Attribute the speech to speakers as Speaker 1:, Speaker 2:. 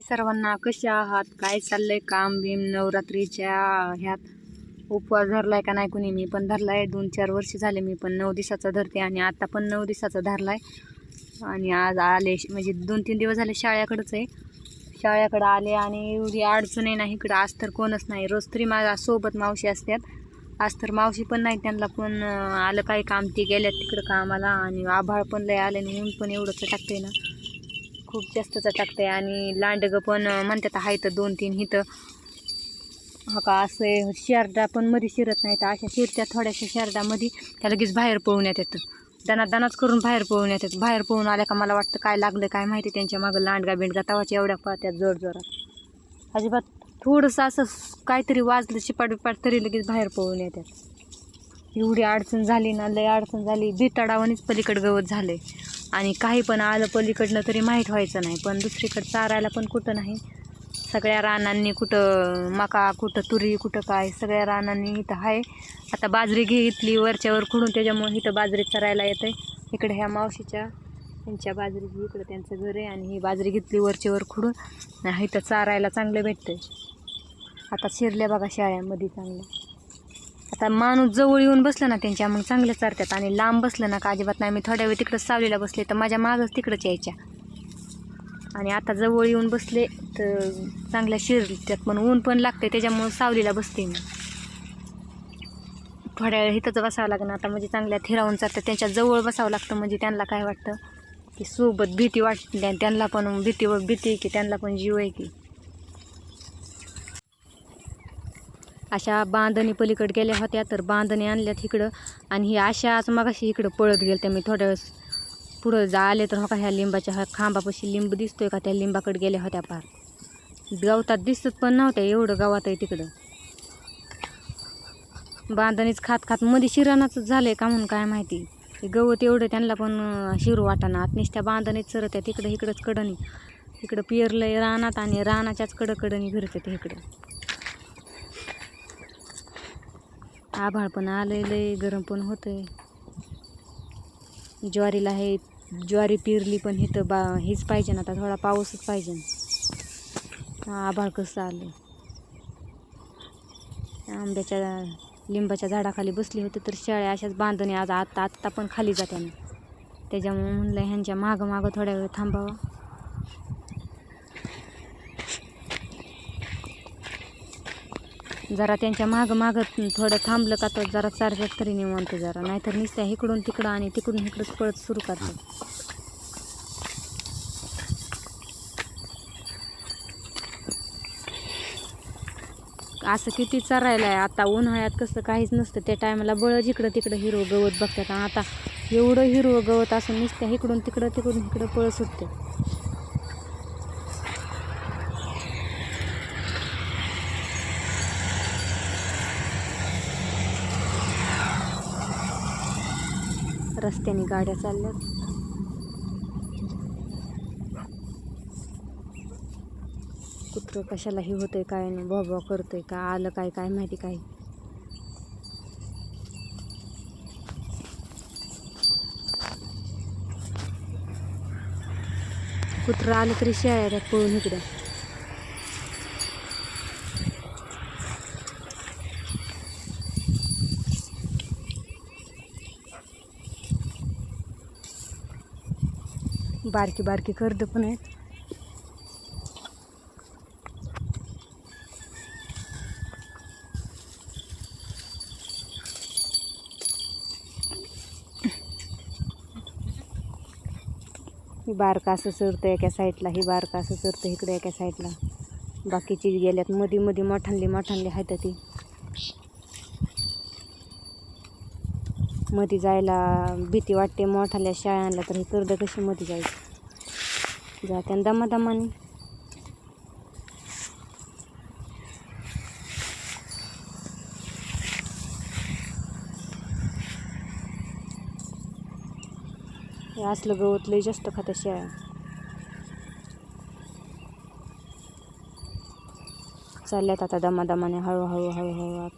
Speaker 1: सर्वांना कसे आहात? काय चाललंय काम भीम नवरात्रीच्या ह्यात? उपवास धरलाय का नाही कुणी? मी पण धरलाय. दोन चार वर्ष झाले मी पण नऊ दिवसाचा धरते आणि आता पण नऊ दिवसाचा धरलाय. आणि आज आले म्हणजे दोन तीन दिवस झाले शाळेकडंच आहे. शाळेकडं आले आणि एवढी अडचण आहे ना इकडं. आज तर कोणच नाही. रोज तरी माझ्या सोबत मावशी असतात. आज तर मावशी पण नाही. त्यांना पण आलं काही काम? ते गेल्यात तिकडं कामाला आणि आभाळ पण लय आले आणि ऊन पण एवढंच टाकते ना. खूप जास्तच टाकते आणि लांडगं पण म्हणतात आहे तर दोन तीन इथं. हा का असं शेरडा पण मध्ये शिरत नाही तर अशा शिरत्या थोड्याशा शेरडामध्ये त्या लगेच बाहेर पळून येतात. दाना दानाच करून बाहेर पळून येतात. बाहेर पळून आल्या का मला वाटतं काय लागलं काय माहिती त्यांच्या मागं लांडगा बिंडगा तवाच्या एवढ्या पळत्यात जोर जोरात. अजिबात थोडंसं असं काहीतरी वाजलं चिपाट बिपाट तरी लगेच बाहेर पळून येतात. एवढी अडचण झाली ना लय अडचण झाली. बिताडावानीच पलीकडं गवत झाले आणि काही पण आलं पलीकडनं तरी माहीत व्हायचं नाही. पण दुसरीकडं चारायला पण कुठं नाही. सगळ्या रानांनी कुठं मका कुठं तुरी कुठं काय सगळ्या रानांनी इथं आहे. आता बाजरी घेतली वरच्यावर खुडून त्याच्यामुळे इथं बाजरी चरायला येते इकडे ह्या मावशीच्या त्यांच्या बाजरी इकडं त्यांचं घर आहे आणि ही बाजरी घेतली वरच्यावर खुडून. इथं चारायला चांगलं भेटतं आता शिरल्या बघा शाळेमध्ये चांगलं. आता माणूस जवळ येऊन बसलं ना त्यांच्या मग चांगलं चारतात आणि लांब बसलं ना का अजिबात नाही. मी थोड्या वेळ तिकडं सावलीला बसले तर माझ्या मागच तिकडंच यायच्या. आणि आता जवळ येऊन बसले तर चांगल्या शिरतात पण ऊन पण लागते त्याच्यामुळं सावलीला बसते मी. थोड्या वेळ हिथंच बसावं लागणार आता म्हणजे चांगल्या थिरावून चालतं त्यांच्या जवळ बसावं लागतं म्हणजे त्यांना काय वाटतं? की सोबत भीती वाटते आणि त्यांना पण भीती भीती आहे की त्यांना पण जीव आहे की. अशा बांधणी पलीकडे गेल्या होत्या तर बांधणी आणल्यात इकडं. आणि ही अशाच मगाशी इकडं पळत गेल त्या मी थोड्या वेळेस पुढं जा आले तर हो का ह्या लिंबाच्या खांबापाशी लिंब दिसतोय का? त्या लिंबाकडे गेल्या होत्या पार. गवतात दिसत पण नव्हत्या एवढं गावात आहे तिकडं. बांधणीच खात खात मध्ये शिराणाच झालंय का म्हणून काय माहिती. गवत एवढं त्यांना पण शिरू वाटाना आत नुसत्या बांधणीच सरत आहे तिकडं इकडंच कडणी. इकडं पिरलंय रानात आणि रानाच्याच कडकडणी फिरते इकडं. आभाळ पण आलंय लय गरम पण होतंय. ज्वारीला हे ज्वारी पिरली पण हे तर बा हेच पाहिजे ना आता थोडा पाऊसच पाहिजे ना. आभाळ कसं आलं आंब्याच्या लिंबाच्या झाडाखाली बसली होती तर शेळ्या अशाच बांधणी आज आत्ता आत्ता पण खाली जात्याने त्याच्यामुळे म्हणलं ह्यांच्या मागं मागं थोड्या वेळ थांबावं. जरा त्यांच्या मागं मागं थोडं थांबलं का तर जरा चारशात तरी निवांत जरा. नाहीतर नुसत्या इकडून तिकडं आणि तिकडून इकडंच पळत सुरू करतात. असं किती चरायला आहे आता उन्हाळ्यात कसं काहीच नसतं. त्या टायमाला बळ जिकडं तिकडं हिरवं गवत बघतात. आता एवढं हिरवं गवत असं नुसत्या इकडून तिकडं तिकडून इकडं पळ सुटते. रस्त्याने गाड्या चालल्यात. कुत्रं कशालाही होतंय काय नाही भोबा करतोय का आलं काय काय माहिती काय. कुत्रं आलं तरी शेळ्या पळून इकडं. बारकी बारकी कर्द पण आहेत. ही बारका असं सरतं एका साईडला ही बारका असं सरतं इकडे एका साईडला. बाकीची गेल्यात मधी मधी मोठांली मोठांली आहेत ती. मध्ये जायला भीती वाटते मोठाल्या शाळांना तर हे कर्द कशी मध्ये जायचं? जात्या दमादमाने. हे असलं गवत लई जास्त खात्या शाळा चालल्यात आता दमादमाने हळूहळू हळूहळू.